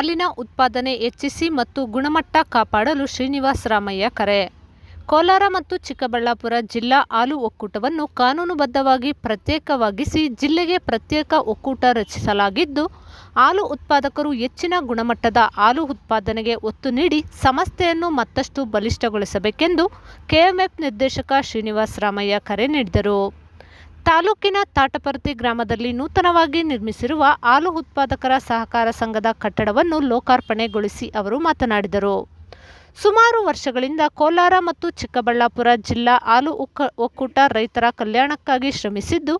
ಹಾಲಿನ ಉತ್ಪಾದನೆ ಹೆಚ್ಚಿಸಿ ಮತ್ತು ಗುಣಮಟ್ಟ ಕಾಪಾಡಲು ಶ್ರೀನಿವಾಸ ರಾಮಯ್ಯ ಕರೆ. ಕೋಲಾರ ಮತ್ತು ಚಿಕ್ಕಬಳ್ಳಾಪುರ ಜಿಲ್ಲಾ ಹಾಲು ಒಕ್ಕೂಟವನ್ನು ಕಾನೂನುಬದ್ಧವಾಗಿ ಪ್ರತ್ಯೇಕವಾಗಿಸಿ ಜಿಲ್ಲೆಗೆ ಪ್ರತ್ಯೇಕ ಒಕ್ಕೂಟ ರಚಿಸಲಾಗಿದ್ದು, ಹಾಲು ಉತ್ಪಾದಕರು ಹೆಚ್ಚಿನ ಗುಣಮಟ್ಟದ ಹಾಲು ಉತ್ಪಾದನೆಗೆ ಒತ್ತು ನೀಡಿ ಸಂಸ್ಥೆಯನ್ನು ಮತ್ತಷ್ಟು ಬಲಿಷ್ಠಗೊಳಿಸಬೇಕೆಂದು ಕೆಎಂಎಫ್ ನಿರ್ದೇಶಕ ಶ್ರೀನಿವಾಸ ರಾಮಯ್ಯ ಕರೆ ನೀಡಿದರು. ತಾಲೂಕಿನ ತಾಟಪರ್ತಿ ಗ್ರಾಮದಲ್ಲಿ ನೂತನವಾಗಿ ನಿರ್ಮಿಸಿರುವ ಹಾಲು ಉತ್ಪಾದಕರ ಸಹಕಾರ ಸಂಘದ ಕಟ್ಟಡವನ್ನು ಲೋಕಾರ್ಪಣೆಗೊಳಿಸಿ ಅವರು ಮಾತನಾಡಿದರು. ಸುಮಾರು ವರ್ಷಗಳಿಂದ ಕೋಲಾರ ಮತ್ತು ಚಿಕ್ಕಬಳ್ಳಾಪುರ ಜಿಲ್ಲಾ ಹಾಲು ಒಕ್ಕ ಒಕ್ಕೂಟ ರೈತರ ಕಲ್ಯಾಣಕ್ಕಾಗಿ ಶ್ರಮಿಸಿದ್ದು,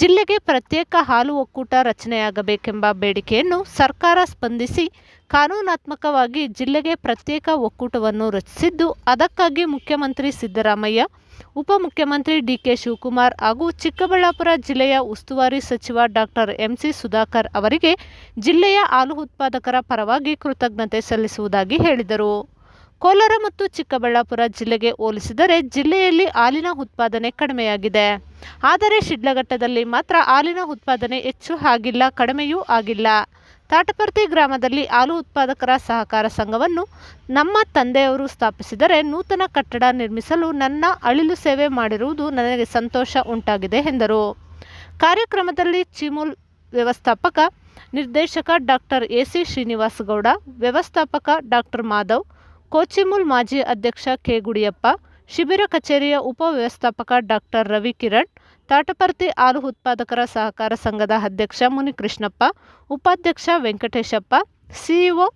ಜಿಲ್ಲೆಗೆ ಪ್ರತ್ಯೇಕ ಹಾಲು ಒಕ್ಕೂಟ ರಚನೆಯಾಗಬೇಕೆಂಬ ಬೇಡಿಕೆಯನ್ನು ಸರ್ಕಾರ ಸ್ಪಂದಿಸಿ ಕಾನೂನಾತ್ಮಕವಾಗಿ ಜಿಲ್ಲೆಗೆ ಪ್ರತ್ಯೇಕ ಒಕ್ಕೂಟವನ್ನು ರಚಿಸಿದ್ದು, ಅದಕ್ಕಾಗಿ ಮುಖ್ಯಮಂತ್ರಿ ಸಿದ್ದರಾಮಯ್ಯ, ಉಪಮುಖ್ಯಮಂತ್ರಿ ಡಿಕೆ ಶಿವಕುಮಾರ್ ಹಾಗೂ ಚಿಕ್ಕಬಳ್ಳಾಪುರ ಜಿಲ್ಲೆಯ ಉಸ್ತುವಾರಿ ಸಚಿವ ಡಾಕ್ಟರ್ ಎಂಸಿ ಸುಧಾಕರ್ ಅವರಿಗೆ ಜಿಲ್ಲೆಯ ಹಾಲು ಉತ್ಪಾದಕರ ಪರವಾಗಿ ಕೃತಜ್ಞತೆ ಸಲ್ಲಿಸುವುದಾಗಿ ಹೇಳಿದರು. ಕೋಲಾರ ಮತ್ತು ಚಿಕ್ಕಬಳ್ಳಾಪುರ ಜಿಲ್ಲೆಗೆ ಹೋಲಿಸಿದರೆ ಜಿಲ್ಲೆಯಲ್ಲಿ ಹಾಲಿನ ಉತ್ಪಾದನೆ ಕಡಿಮೆಯಾಗಿದೆ. ಆದರೆ ಶಿಡ್ಲಘಟ್ಟದಲ್ಲಿ ಮಾತ್ರ ಹಾಲಿನ ಉತ್ಪಾದನೆ ಹೆಚ್ಚು ಆಗಿಲ್ಲ, ಕಡಿಮೆಯೂ ಆಗಿಲ್ಲ. ತಾಟಪರ್ತಿ ಗ್ರಾಮದಲ್ಲಿ ಹಾಲು ಉತ್ಪಾದಕರ ಸಹಕಾರ ಸಂಘವನ್ನು ನಮ್ಮ ತಂದೆಯವರು ಸ್ಥಾಪಿಸಿದರೆ ನೂತನ ಕಟ್ಟಡ ನಿರ್ಮಿಸಲು ನನ್ನ ಅಳಿಲು ಸೇವೆ ಮಾಡಿರುವುದು ನನಗೆ ಸಂತೋಷ ಉಂಟಾಗಿದೆ ಎಂದರು. ಕಾರ್ಯಕ್ರಮದಲ್ಲಿ ಚಿಮುಲ್ ವ್ಯವಸ್ಥಾಪಕ, ನಿರ್ದೇಶಕ ಡಾಕ್ಟರ್ ಎಸಿ ಸಿ ಗೌಡ ವ್ಯವಸ್ಥಾಪಕ ಡಾಕ್ಟರ್ ಮಾಧವ್, ಕೋಚಿಮುಲ್ ಮಾಜಿ ಅಧ್ಯಕ್ಷ ಕೆ ಗುಡಿಯಪ್ಪ, ಶಿಬಿರ ಕಚೇರಿಯ ಉಪ ವ್ಯವಸ್ಥಾಪಕ ಡಾಕ್ಟರ್ ರವಿ ಕಿರಣ್ ತಾಟಪರ್ತಿ ಹಾಲು ಉತ್ಪಾದಕರ ಸಹಕಾರ ಸಂಘದ ಅಧ್ಯಕ್ಷ ಮುನಿಕೃಷ್ಣಪ್ಪ, ಉಪಾಧ್ಯಕ್ಷ ವೆಂಕಟೇಶಪ್ಪ, ಸಿಇಒ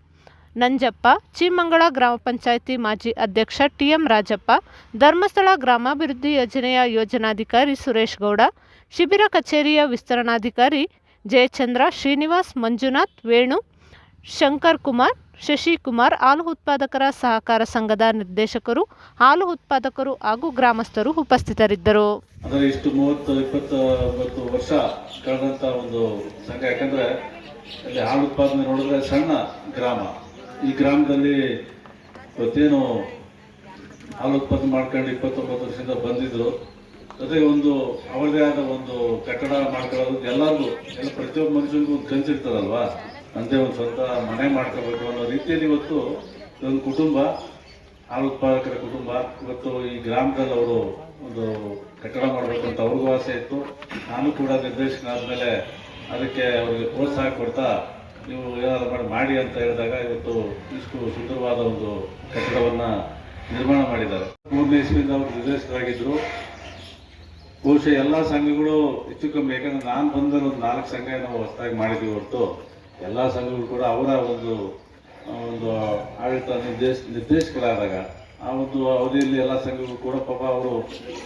ನಂಜಪ್ಪ ಚೀಮಂಗಳ ಗ್ರಾಮ ಪಂಚಾಯಿತಿ ಮಾಜಿ ಅಧ್ಯಕ್ಷ ಟಿಎಂ ರಾಜಪ್ಪ, ಧರ್ಮಸ್ಥಳ ಗ್ರಾಮಾಭಿವೃದ್ಧಿ ಯೋಜನೆಯ ಯೋಜನಾಧಿಕಾರಿ ಸುರೇಶ್ ಗೌಡ, ಶಿಬಿರ ಕಚೇರಿಯ ವಿಸ್ತರಣಾಧಿಕಾರಿ ಜಯಚಂದ್ರ ಶ್ರೀನಿವಾಸ್ ಮಂಜುನಾಥ್ ವೇಣು ಶಂಕರ್ ಕುಮಾರ್ ಶಶಿಕುಮಾರ್ ಹಾಲು ಉತ್ಪಾದಕರ ಸಹಕಾರ ಸಂಘದ ನಿರ್ದೇಶಕರು, ಹಾಲು ಉತ್ಪಾದಕರು ಹಾಗೂ ಗ್ರಾಮಸ್ಥರು ಉಪಸ್ಥಿತರಿದ್ದರು. ಅಂದರೆ ಇಷ್ಟು ಮೂವತ್ತು ಇಪ್ಪತ್ತು ಮೂವತ್ತು ವರ್ಷ ಕಳೆದಂತ ಒಂದು ಸಂಘ. ಯಾಕಂದ್ರೆ ಅಲ್ಲಿ ಹಾಲು ಉತ್ಪಾದನೆ ನೋಡಿದ್ರೆ ಸಣ್ಣ ಗ್ರಾಮ. ಈ ಗ್ರಾಮದಲ್ಲಿ ಇವತ್ತೇನು ಹಾಲು ಉತ್ಪಾದನೆ ಮಾಡ್ಕೊಂಡು ಇಪ್ಪತ್ತೊಂಬತ್ತು ವರ್ಷದಿಂದ ಬಂದಿದ್ರು. ಜೊತೆಗೆ ಒಂದು ಅವರದೇ ಆದ ಒಂದು ಕಟ್ಟಡ ಮಾಡ್ಕೊಳ್ಳೋದು ಎಲ್ಲರಿಗೂ, ಎಲ್ಲ ಪ್ರತಿಯೊಬ್ಬ ಮನುಷ್ಯನಿಗೂ ಒಂದು ಕನಸಿರ್ತದಲ್ವಾ? ಅಂತೆ ಒಂದು ಸ್ವಂತ ಮನೆ ಮಾಡ್ಕೋಬೇಕು ಅನ್ನೋ ರೀತಿಯಲ್ಲಿ ಇವತ್ತು ಒಂದು ಕುಟುಂಬ ಹಾಲು ಉತ್ಪಾದಕರ ಕುಟುಂಬ. ಇವತ್ತು ಈ ಗ್ರಾಮದಲ್ಲಿ ಅವರು ಒಂದು ಕಟ್ಟಡ ಮಾಡಬೇಕು ಅಂತ ಅವ್ರಿಗೂ ಆಸೆ ಇತ್ತು. ನಾನು ಕೂಡ ನಿರ್ದೇಶನ ಆದಮೇಲೆ ಅದಕ್ಕೆ ಅವರಿಗೆ ಪ್ರೋತ್ಸಾಹ ಕೊಡ್ತಾ ನೀವು ಏನಾದ್ರು ಮಾಡಿ ಮಾಡಿ ಅಂತ ಹೇಳಿದಾಗ ಇವತ್ತು ಇಷ್ಟು ಸುಂದರವಾದ ಒಂದು ಕಟ್ಟಡವನ್ನ ನಿರ್ಮಾಣ ಮಾಡಿದ್ದಾರೆ. ಮೂರನೇ ಇಸ್ವಿಯಿಂದ ಅವರು ನಿರ್ದೇಶಕರಾಗಿದ್ದರು ಬಹುಶಃ ಎಲ್ಲ ಸಂಘಗಳು ಹೆಚ್ಚು ಕಮ್ಮಿ, ಯಾಕಂದರೆ ನಾನು ಬಂದಲ್ಲಿ ಒಂದು ನಾಲ್ಕು ಸಂಘ ನಾವು ಹೊಸದಾಗಿ ಮಾಡಿದ್ವಿ ಹೊರತು. ಎಲ್ಲ ಸಂಘಗಳು ಕೂಡ ಅವರ ಒಂದು ಒಂದು ಆಡಳಿತ ನಿರ್ದೇಶ, ನಿರ್ದೇಶಕರಾದಾಗ, ಆ ಒಂದು ಅವಧಿಯಲ್ಲಿ ಎಲ್ಲ ಸಂಘಗಳು ಕೂಡ ಪಾಪ ಅವರು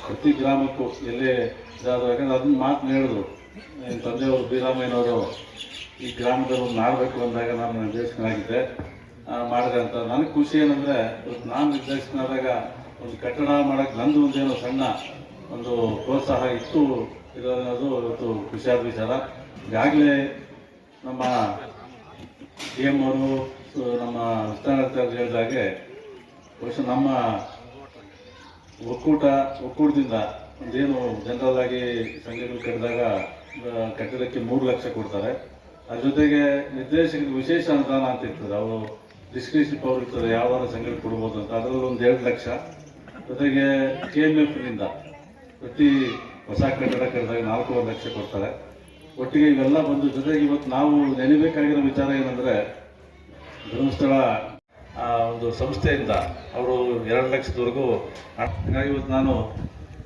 ಪ್ರತಿ ಗ್ರಾಮಕ್ಕೂ ಎಲ್ಲಿ ಇದಾದ್ರು. ಯಾಕಂದ್ರೆ ಅದನ್ನ ಮಾತು ಹೇಳಿದ್ರು. ನಿಮ್ಮ ತಂದೆಯವರು ಬೀರಾಮಯ್ಯನವರು ಈ ಗ್ರಾಮದಲ್ಲಿ ಒಂದು ಮಾಡಬೇಕು ಅಂದಾಗ ನಾನು ನಿರ್ದೇಶಕನಾಗಿದ್ದೆ ಮಾಡಿದೆ ಅಂತ. ನನಗೆ ಖುಷಿ ಏನಂದ್ರೆ, ಇವತ್ತು ನಾನು ನಿರ್ದೇಶಕನಾದಾಗ ಒಂದು ಕಟ್ಟಡ ಮಾಡಕ್ಕೆ ನಂದು ಒಂದೇನೋ ಸಣ್ಣ ಒಂದು ಪ್ರೋತ್ಸಾಹ ಇತ್ತು. ಇರೋದು ಇವತ್ತು ಖುಷಿಯಾದ ವಿಚಾರ. ಈಗಾಗಲೇ ನಮ್ಮ ಡಿ ಎಂ ಅವರು ನಮ್ಮ ವಿಸ್ತರಣಾಧಿಕಾರಿ ಹೇಳಿದಾಗೆ ಬಹುಶಃ ನಮ್ಮ ಒಕ್ಕೂಟ, ಒಕ್ಕೂಟದಿಂದ ಒಂದೇನು ಜನರಲ್ ಆಗಿ ಸಂಘಗಳು ಕಟ್ಟಿದಾಗ ಕಟ್ಟಡಕ್ಕೆ ಮೂರು ಲಕ್ಷ ಕೊಡ್ತಾರೆ. ಅದ್ರ ಜೊತೆಗೆ ನಿರ್ದೇಶಕರಿಗೆ ವಿಶೇಷ ಅನುದಾನ ಅಂತ ಇರ್ತದೆ. ಅವರು ಡಿಸ್ಕ್ರಿಪ್ಷನ್ ಪವರ್ ಇರ್ತದೆ. ಯಾವ್ದಾದ್ರು ಸಂಘಗಳು ಕೊಡ್ಬೋದು ಅಂತ. ಅದರಲ್ಲಿ ಒಂದು ಎರಡು ಲಕ್ಷ. ಜೊತೆಗೆ ಕೆ ಎಂ ಎಫ್ನಿಂದ ಪ್ರತಿ ಹೊಸ ಕಟ್ಟಡ ಕಟ್ಟಿದಾಗ ನಾಲ್ಕೂವರೆ ಲಕ್ಷ ಕೊಡ್ತಾರೆ. ಒಟ್ಟಿಗೆ ಇವೆಲ್ಲ ಬಂದು ಜೊತೆಗೆ ಇವತ್ತು ನಾವು ನೆನಬೇಕಾಗಿರೋ ವಿಚಾರ ಏನಂದ್ರೆ ಧರ್ಮಸ್ಥಳ ಒಂದು ಸಂಸ್ಥೆಯಿಂದ ಅವರು ಎರಡು ಲಕ್ಷದವರೆಗೂ ಹಾಗಾಗಿ ಇವತ್ತು ನಾನು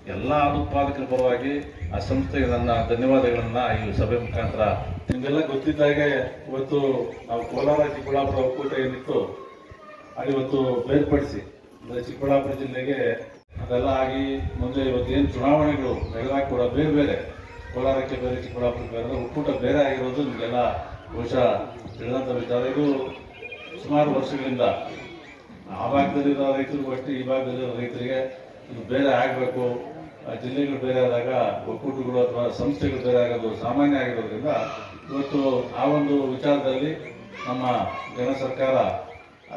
ಎಲ್ಲ ಉತ್ಪಾದಕರ ಪರವಾಗಿ ಆ ಸಂಸ್ಥೆಗೆ ನನ್ನ ಧನ್ಯವಾದಗಳನ್ನು ಈ ಸಭೆ ಮುಖಾಂತರ ನಿಮಗೆಲ್ಲ ಗೊತ್ತಿದ್ದಾಗೆ ಇವತ್ತು ನಾವು ಕೋಲಾರ, ಚಿಕ್ಕಬಳ್ಳಾಪುರ ಒಕ್ಕೂಟ ಏನಿತ್ತು ಅದು ಇವತ್ತು ಬೇರ್ಪಡಿಸಿ ಅಂದರೆ ಚಿಕ್ಕಬಳ್ಳಾಪುರ ಜಿಲ್ಲೆಗೆ ಅದೆಲ್ಲ ಆಗಿ ಮುಂದೆ ಇವತ್ತು ಏನು ಚುನಾವಣೆಗಳು ನಡೆದಾಗ ಕೂಡ ಬೇರೆ ಬೇರೆ ಕೋಲಾರಕ್ಕೆ ಬೇರೆ ಚಿಕ್ಕಬಳ್ಳಾಪುರಕ್ಕೆ ಬೇರೆ ಒಕ್ಕೂಟ ಬೇರೆ ಆಗಿರೋದು ನಿಮಗೆಲ್ಲ ಬಹುಶಃ ತಿಳಿದಂಥ ವಿಚಾರ. ಇದು ಸುಮಾರು ವರ್ಷಗಳಿಂದ ಆ ಭಾಗದಲ್ಲಿರೋ ರೈತರಿಗೂ ಅಷ್ಟೇ, ಈ ಭಾಗದಲ್ಲಿರೋ ರೈತರಿಗೆ ಇದು ಬೇರೆ ಆಗಬೇಕು. ಜಿಲ್ಲೆಗಳು ಬೇರೆ ಆದಾಗ, ಒಕ್ಕೂಟಗಳು ಅಥವಾ ಸಂಸ್ಥೆಗಳು ಬೇರೆ ಆಗೋದು ಸಾಮಾನ್ಯ ಆಗಿರೋದ್ರಿಂದ ಇವತ್ತು ಆ ಒಂದು ವಿಚಾರದಲ್ಲಿ ನಮ್ಮ ಜನ ಸರ್ಕಾರ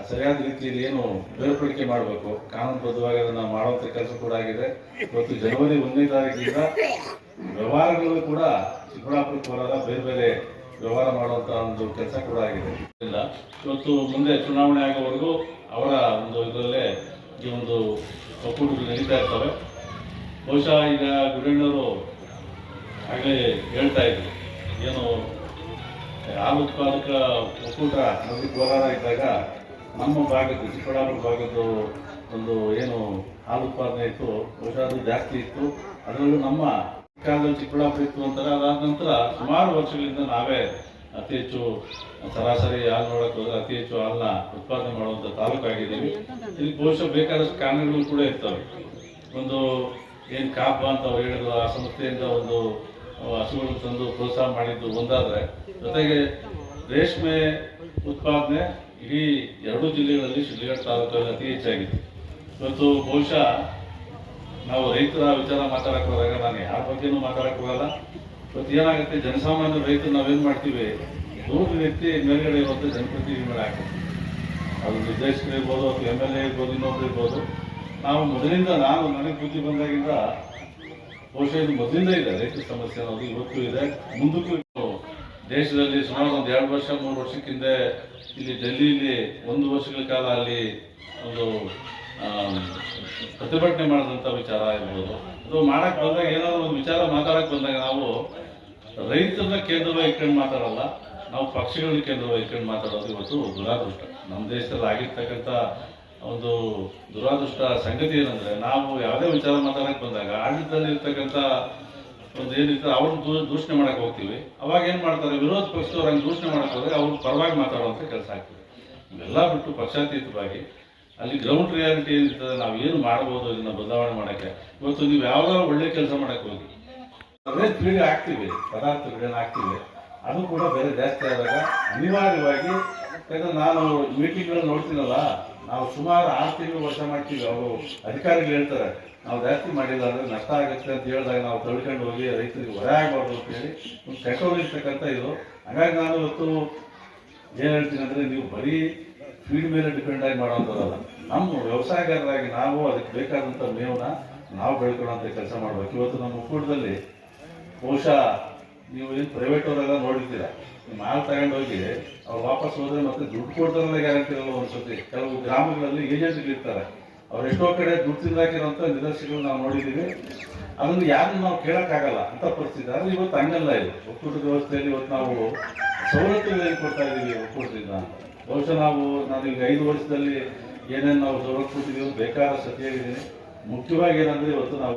ಸರಿಯಾದ ರೀತಿಯಲ್ಲಿ ಏನು ಬೇರ್ಪಡಿಕೆ ಮಾಡಬೇಕು? ಕಾನೂನುಬದ್ಧವಾಗಿ ಅದನ್ನ ಮಾಡುವಂತ ಕೆಲಸ ಕೂಡ ಆಗಿದೆ. ಇವತ್ತು ಜನವರಿ ಒಂದನೇ ತಾರೀಕಿನಿಂದ ವ್ಯವಹಾರಗಳು ಕೂಡ ಚಿಕ್ಕಬಳ್ಳಾಪುರ ಕೋಲಾರ ಬೇರೆ ಬೇರೆ ವ್ಯವಹಾರ ಮಾಡುವಂತ ಒಂದು ಕೆಲಸ ಕೂಡ ಆಗಿದೆ. ಇಲ್ಲ. ಇವತ್ತು ಮುಂದೆ ಚುನಾವಣೆ ಆಗೋವರೆಗೂ ಅವರ ಒಂದು ಇದರಲ್ಲೇ ಈ ಒಂದು ಒಕ್ಕೂಟಗಳು ನಡೀತಾ ಇರ್ತವೆ. ಬಹುಶಃ ಈಗ ಗುಡಣ್ಣವರು ಆಗಲೇ ಹೇಳ್ತಾ ಇದ್ರು. ಏನು ಹಾಲು ಉತ್ಪಾದಕ ಒಕ್ಕೂಟ ನಮಗೆ ಕೋಲಾರ ಇದ್ದಾಗ ನಮ್ಮ ಭಾಗಕ್ಕೆ ಚಿಕ್ಕಬಳ್ಳಾಪುರ ಭಾಗದ್ದು ಒಂದು ಏನು ಹಾಲು ಉತ್ಪಾದನೆ ಇತ್ತು, ಬಹುಶಃ ಜಾಸ್ತಿ ಇತ್ತು. ಅದರಲ್ಲೂ ನಮ್ಮ ಕಾಲದಲ್ಲಿ ಚಿಕ್ಕಬಳ್ಳಾಪುರ ಇತ್ತು ಅಂತಾರೆ. ಅದಾದ ನಂತರ ಸುಮಾರು ವರ್ಷಗಳಿಂದ ನಾವೇ ಅತಿ ಹೆಚ್ಚು ಸರಾಸರಿ ಹಾಲು ನೋಡಕ್ಕೆ ಹೋದ್ರೆ ಅತಿ ಹೆಚ್ಚು ಹಾಲನ್ನ ಉತ್ಪಾದನೆ ಮಾಡುವಂಥ ತಾಲೂಕಾಗಿದ್ದೀವಿ. ಇಲ್ಲಿ ಬಹುಶಃ ಬೇಕಾದಷ್ಟು ಕಾರಣಗಳು ಕೂಡ ಇರ್ತವೆ. ಒಂದು ಏನು ಕಾಪ ಅಂತ ಹೇಳಿದ್ರು, ಆ ಸಂಸ್ಥೆಯಿಂದ ಒಂದು ಹಸುಗಳನ್ನು ತಂದು ಪ್ರೋತ್ಸಾಹ ಮಾಡಿದ್ದು ಒಂದಾದ್ರೆ. ಜೊತೆಗೆ ರೇಷ್ಮೆ ಉತ್ಪಾದನೆ ಇಡೀ ಎರಡೂ ಜಿಲ್ಲೆಗಳಲ್ಲಿ ಶಿಡ್ಲಘಟ್ಟ ತಾಲೂಕಲ್ಲಿ ಅತಿ ಹೆಚ್ಚಾಗಿದೆ. ಇವತ್ತು ಬಹುಶಃ ನಾವು ರೈತರ ವಿಚಾರ ಮಾತಾಡಕ್ಕೆ ಹೋದಾಗ ನಾನು ಯಾರ ಬಗ್ಗೆನೂ ಮಾತಾಡಕ್ಕೆ ಹೋಗಲ್ಲ. ಇವತ್ತು ಏನಾಗುತ್ತೆ, ಜನಸಾಮಾನ್ಯ ರೈತರು ನಾವೇನು ಮಾಡ್ತೀವಿ? ದೂರ ವ್ಯಕ್ತಿ ಮೇಲ್ಗಡೆ ಇರುವಂಥ ಮೇಲೆ ಹಾಕ್ತೀವಿ. ಅದು ನಿರ್ದೇಶಕರು ಇರ್ಬೋದು ಅಥವಾ ಎಂ ಎಲ್ ಎ ಇರ್ಬೋದು, ಇನ್ನೊಬ್ರು ಇರ್ಬೋದು. ನಾವು ಮೊದಲಿಂದ ನಾನು ನನಗೆ ಬುದ್ಧಿ ಬಂದಾಗಿಂದ ಬಹುಶಃ ಇದು ಮೊದಲಿಂದ ಇದೆ ರೈತರ ಸಮಸ್ಯೆ ಅನ್ನೋದು, ಇವತ್ತು ಇದೆ, ಮುಂದಕ್ಕೂ ದೇಶದಲ್ಲಿ ಸುಮಾರು ಒಂದು ಎರಡು ವರ್ಷ, ಮೂರು ವರ್ಷಕ್ಕಿಂತ ಇಲ್ಲಿ ಡೆಲ್ಲಿಲಿ ಒಂದು ವರ್ಷಗಳ ಕಾಲ ಅಲ್ಲಿ ಒಂದು ಪ್ರತಿಭಟನೆ ಮಾಡಿದಂಥ ವಿಚಾರ ಇರ್ಬೋದು. ಅದು ಮಾಡೋಕ್ಕೆ ಬಂದಾಗ ಏನಾದರೂ ಒಂದು ವಿಚಾರ ಮಾತಾಡೋಕ್ಕೆ ಬಂದಾಗ ನಾವು ರೈತರನ್ನ ಕೇಂದ್ರವಾಗಿ ಇಟ್ಕೊಂಡು ಮಾತಾಡಲ್ಲ, ನಾವು ಪಕ್ಷಗಳನ್ನ ಕೇಂದ್ರವಾಗಿ ಇಟ್ಕೊಂಡು ಮಾತಾಡೋದು ಇವತ್ತು ದುರಾದೃಷ್ಟ. ನಮ್ಮ ದೇಶದಲ್ಲಿ ಆಗಿರ್ತಕ್ಕಂಥ ಒಂದು ದುರಾದೃಷ್ಟ ಸಂಗತಿ ಏನಂದರೆ, ನಾವು ಯಾವುದೇ ವಿಚಾರ ಮಾತಾಡೋಕ್ಕೆ ಬಂದಾಗ ಆಡಳಿತದಲ್ಲಿ ಇರ್ತಕ್ಕಂಥ ಒಂದು ಏನಿರ್ತದೆ ಅವ್ರನ್ನ ದೂಷಣೆ ಮಾಡಕ್ ಹೋಗ್ತೀವಿ. ಅವಾಗ ಏನು ಮಾಡ್ತಾರೆ, ವಿರೋಧ ಪಕ್ಷದವ್ರು ಹಂಗೆ ದೂಷಣೆ ಮಾಡಕ್ ಹೋದ್ರೆ ಅವ್ರ ಪರವಾಗಿ ಮಾತಾಡುವಂಥ ಕೆಲಸ ಆಗ್ತದೆ. ಇವೆಲ್ಲ ಬಿಟ್ಟು ಪಕ್ಷಾತೀತವಾಗಿ ಅಲ್ಲಿ ಗ್ರೌಂಡ್ ರಿಯಾಲಿಟಿ ಏನಿರ್ತದೆ, ನಾವು ಏನು ಮಾಡ್ಬೋದು ಇದನ್ನ ಬದಲಾವಣೆ ಮಾಡಕ್ಕೆ? ಇವತ್ತು ನೀವು ಯಾವ್ದಾದ್ರು ಒಳ್ಳೆ ಕೆಲಸ ಮಾಡಕ್ ಹೋಗಿ. ಅದೇ ಪೀಳಿಗೆ ಹಾಕ್ತಿವಿ ಪದಾರ್ಥಗಳನ್ನ ಹಾಕ್ತೀವಿ ಅದು ಕೂಡ ಬೇರೆ ಜಾಸ್ತಿ ಆದಾಗ ಅನಿವಾರ್ಯವಾಗಿ, ಯಾಕಂದ್ರೆ ನಾನು ಮೀಟಿಂಗ್ಗಳಲ್ಲಿ ನೋಡ್ತೀನಲ್ಲ ನಾವು ಸುಮಾರು ಆರು ತಿಂಗಳು ವರ್ಷ ಮಾಡ್ತೀವಿ. ಅವರು ಅಧಿಕಾರಿಗಳು ಹೇಳ್ತಾರೆ, ನಾವು ಜಾಸ್ತಿ ಮಾಡಿಲ್ಲ ಅಂದ್ರೆ ನಷ್ಟ ಆಗುತ್ತೆ ಅಂತ ಹೇಳಿದಾಗ ನಾವು ತಳ್ಕೊಂಡು ಹೋಗಿ ರೈತರಿಗೆ ಹೊರ ಆಗಬಾರ್ದು ಅಂತ ಹೇಳಿ ಒಂದು ಕಟ್ಟೋಗಿರ್ತಕ್ಕಂಥ ಇದು. ಹಾಗಾಗಿ ನಾನು ಇವತ್ತು ಏನು ಹೇಳ್ತೀನಿ ಅಂದರೆ ನೀವು ಬರೀ ಫೀಡ್ ಮೇಲೆ ಡಿಪೆಂಡ್ ಆಗಿ ಮಾಡುವಂಥದ್ದಲ್ಲ ನಮ್ಮ ವ್ಯವಸಾಯಗಾರರಾಗಿ ನಾವು ಅದಕ್ಕೆ ಬೇಕಾದಂಥ ಮೇವನ್ನ ನಾವು ಬೆಳ್ಕೊಳ್ಳೋ ಕೆಲಸ ಮಾಡ್ಬೇಕು. ಇವತ್ತು ನಮ್ಮ ಒಕ್ಕೂಟದಲ್ಲಿ ಬಹುಶಃ ನೀವು ಏನು ಪ್ರೈವೇಟ್ ಅವರೆಲ್ಲ ನೋಡಿರ್ತೀರ. ನೀವು ಮಾಲ್ ತಗೊಂಡು ಹೋಗಿ ಅವ್ರು ವಾಪಸ್ ಹೋದ್ರೆ ಮತ್ತೆ ದುಡ್ಡು ಕೊಡ್ತಾರಲ್ಲ ಗ್ಯಾರಂಟಿ ಇರಲ್ಲ ಒಂದ್ಸತಿ ಕೆಲವು ಗ್ರಾಮಗಳಲ್ಲಿ ಏಜೆಂಟ್ಗಳಿರ್ತಾರೆ ಅವ್ರು ಎಷ್ಟೋ ಕಡೆ ದುಡ್ಡು ತಿಂದಾಕಿರೋಂಥ ನಿದರ್ಶನಗಳು ನಾವು ನೋಡಿದ್ದೀವಿ. ಅದನ್ನು ಯಾರನ್ನು ನಾವು ಕೇಳೋಕ್ಕಾಗಲ್ಲ ಅಂತ ಪರಿಸ್ಥಿತಿ. ಆದರೆ ಇವತ್ತು ಹಂಗಲ್ಲ ಇದು. ಒಕ್ಕೂಟದ ವ್ಯವಸ್ಥೆಯಲ್ಲಿ ಇವತ್ತು ನಾವು ಸವಲತ್ತುಗಳು ಕೊಡ್ತಾ ಇದ್ದೀವಿ ಒಕ್ಕೂಟದಿಂದ ಬಹುಶಃ ನಾವು ನಾನು ಈಗ ಐದು ವರ್ಷದಲ್ಲಿ ಏನೇನು ನಾವು ಸವಲತ್ತು ಕೊಟ್ಟಿದ್ದೀವಿ ಬೇಕಾದ ಸತಿಯಾಗಿದ್ದೀನಿ ಮುಖ್ಯವಾಗಿ ಏನಂದ್ರೆ ಇವತ್ತು ನಾವು